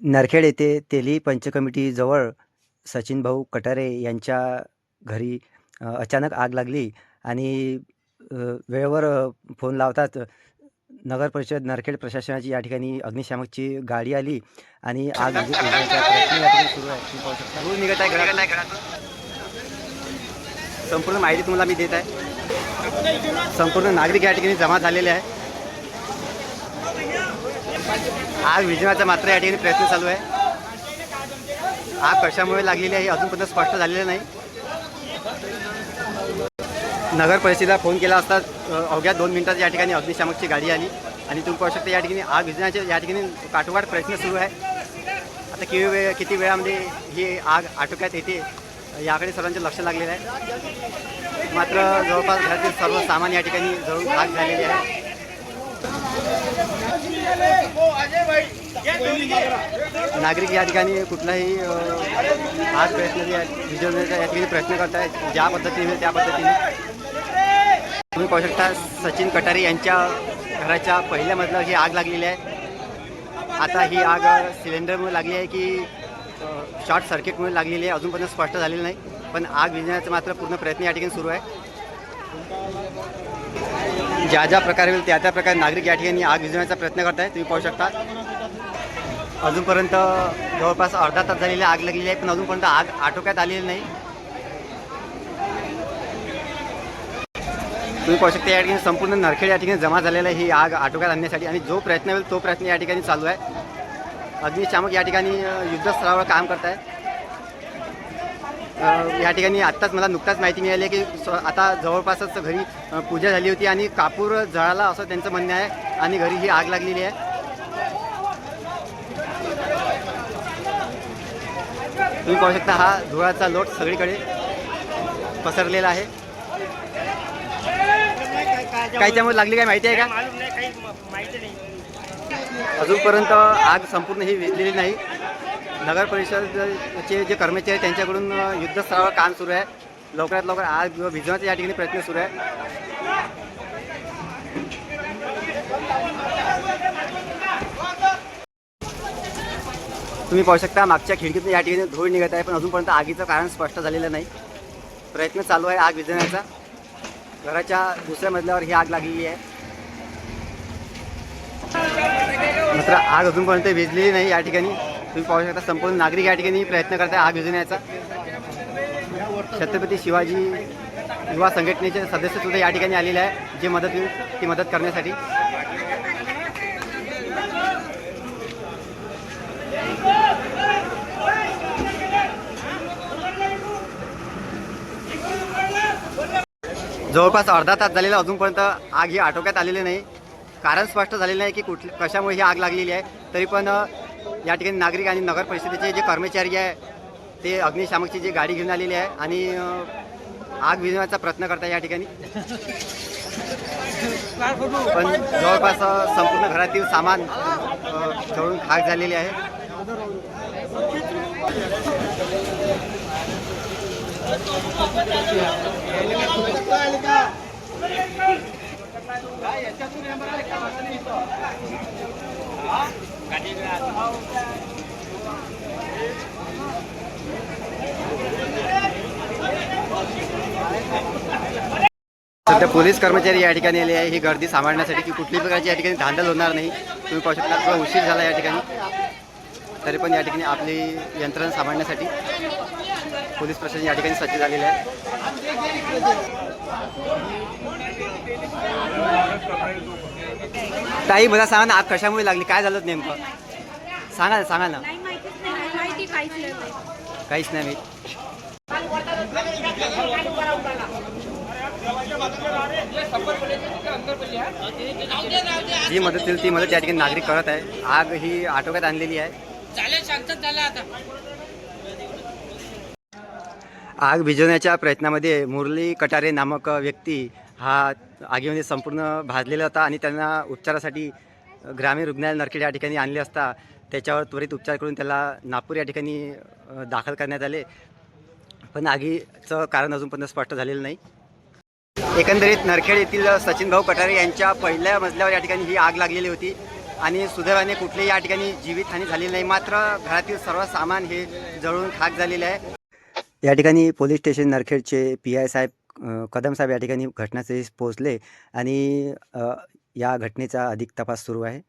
नरखेड येथे तेली पंचकमिटीजवळ सचिनभाऊ कटारे यांच्या घरी अचानक आग लागली आणि वेळेवर फोन लावतात नगर परिषद नरखेड प्रशासनाची या ठिकाणी अग्निशामकची गाडी आली आणि आग हो, निघत आहे संपूर्ण माहिती तुम्हाला मी देत आहे. संपूर्ण नागरिक या ठिकाणी जमा झालेले आहे. आज विजनाचा मात्र या ठिकाणी प्रयत्न चालू आहे. आग कशामुळे लागलेली आहे अजूनपर्यंत स्पष्ट झालेलं नाही. नगर परिषदेला फोन केला असता अवघ्या दोन मिनिटात या ठिकाणी अग्निशामकची गाडी आली आणि तुम्ही पाहू शकता या ठिकाणी आग विजण्याचे या ठिकाणी काठोकाठ प्रयत्न सुरू आहे. आता किती वेळ किती वेळामध्ये ही आग आटोक्यात येते याकडे सर्वांचं लक्ष लागलेलं आहे. मात्र जवळपास घरातील सर्व सामान या ठिकाणी जळून आग झालेली आहे. नागरिक या ठिकाणी कुठलाही आज आग प्रयत्न आहे, या ठिकाणी प्रयत्न करत आहेत ज्या पद्धतीने त्या पद्धतीने. तुम्ही पाहू शकता सचिन कटारे यांच्या घराच्या पहिल्या मजल्यावर ही आग लागलेली आहे. आता ही आग सिलेंडरमुळे लागली आहे की शॉर्ट सर्किटमुळे लागलेली आहे. अजूनपर्यंत स्पष्ट झालेलं नाही. पण आग विजण्याचा मात्र पूर्ण प्रयत्न या ठिकाणी सुरू आहे. ज्या ज्या प्रकारे होईल त्या त्या प्रकारे नागरिक या ठिकाणी आग विझवण्याचा प्रयत्न करत आहे तुम्ही पाहू शकता. अजूनपर्यंत जवळपास अर्धा तास झालेली आग लागलेली आहे पण अजूनपर्यंत आग आटोक्यात आलेली नाही. तुम्ही पाहू शकता या ठिकाणी संपूर्ण नरखेड या ठिकाणी जमा झालेला आहे ही आग आटोक्यात आणण्यासाठी. आणि जो प्रयत्न होईल तो प्रयत्न या ठिकाणी चालू आहे. अग्निशामक या ठिकाणी युद्धस्तरावर काम करत आहे या ठिकाणी आत्ताच मला नुकताच माहिती मिळाली आहे की आता जवळपासच घरी पूजा झाली होती आणि कापूर जळाला असं त्यांचं म्हणणं आहे आणि घरी ही आग लागलेली आहे. तुम्ही पाहू शकता हा धुळाचा लोट सगळीकडे पसरलेला आहे. काय त्यामुळे लागली काय माहिती आहे का? काही अजूनपर्यंत आग संपूर्ण ही विझलेली नाही. नगर परिषदचे जे कर्मचारी आहेत त्यांच्याकडून युद्धस्तरावर काम सुरू आहे. लवकरात लवकर आग भिजवण्याचा या ठिकाणी प्रयत्न सुरू आहे. तुम्ही पाहू शकता मागच्या खिडकीतून या ठिकाणी धूळ निघत आहे पण अजूनपर्यंत आगीचं कारण स्पष्ट झालेलं नाही. प्रयत्न चालू आहे आग विझवण्याचा. घराच्या दुसऱ्या मजल्यावर ही आग लागलेली आहे. मात्र आग अजूनपर्यंत विजलेली नाही या ठिकाणी. तुम्ही पाहू शकता संपूर्ण नागरिक या ठिकाणी प्रयत्न करत आहे आग विजवण्याचा छत्रपती शिवाजी युवा संघटनेचे सदस्य सुद्धा या ठिकाणी आलेले आहे जे मदत होईल ती मदत करण्यासाठी. जवळपास अर्धा तास झालेला अजूनपर्यंत आग ही आटोक्यात आलेली नाही. कारण स्पष्ट झालेलं नाही की कुठल्या कशामुळे ही आग लागलेली आहे तरी पण या ठिकाणी नागरिक आणि नगर परिषदेचे जे कर्मचारी आहे ते अग्निशामकची जी गाडी घेऊन आलेली आहे आणि आग विझवण्याचा प्रयत्न करतात या ठिकाणी. पण जवळपास संपूर्ण घरातील सामान जळून खाक झालेले आहे. सध्या पोलीस कर्मचारी या ठिकाणी आले आहे. ही गर्दी सांभाळण्यासाठी की कुठल्याही प्रकारची या ठिकाणी धांदल होणार नाही. तुम्ही पाहू शकता थोडा उशीर झाला या ठिकाणी. तरी पण या ठिकाणी आपली यंत्रणा सांभाळण्यासाठी पोलीस प्रशासन या ठिकाणी सज्ज झालेले आहे ताई मला सांगा ना आग कशामुळे लागली? काय झालं नेमकं? सांगा ना सांगा ना. काहीच नाही जी मदत केली ती मदत या ठिकाणी नागरिक करत आहे. आग ही आटोक्यात आणलेली आहे. आग भिजवण्याच्या प्रयत्नामध्ये मुरली कटारे नामक व्यक्ती हा आगीमध्ये संपूर्ण भाजलेला होता आणि त्यांना उपचारासाठी ग्रामीण रुग्णालय नरखेड या ठिकाणी आणले असता त्याच्यावर त्वरित उपचार करून त्याला नागपूर या ठिकाणी दाखल करण्यात आले. पण आगीचं कारण अजूनपर्यंत स्पष्ट झालेलं नाही. एकंदरीत नरखेड येथील सचिनभाऊ कटारे यांच्या पहिल्या मजल्यावर या ठिकाणी ही आग लागलेली होती आणि सुदैवाने कुठलीही या ठिकाणी जीवितहानी झालेली नाही. मात्र घरातील सर्व सामान हे जळून खाक झालेले आहे. या ठिकाणी पोलीस स्टेशन नरखेडचे पी आय साहेब कदम साहेब या ठिकाणी घटनास्थळी पोहोचले आणि या घटनेचा अधिक तपास सुरू आहे.